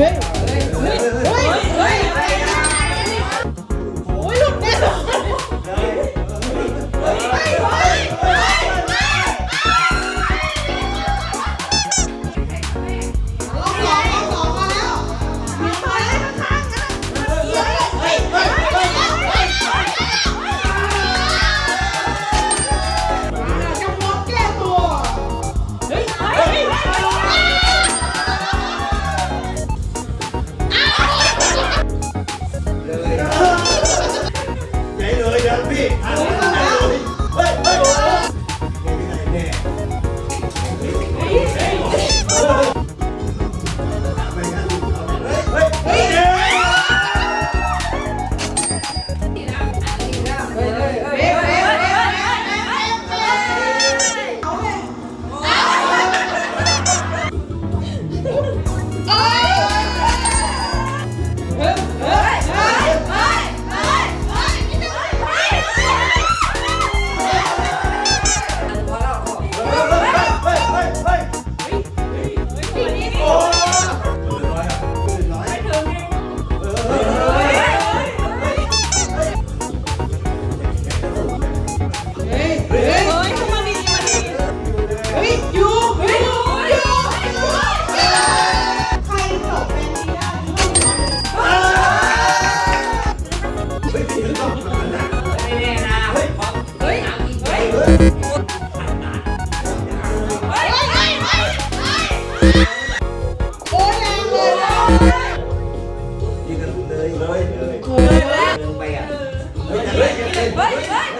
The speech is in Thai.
Veio! กินกันเลยเลยเลยไปอ่ะเฮ้ยเฮ้ยเฮ้ย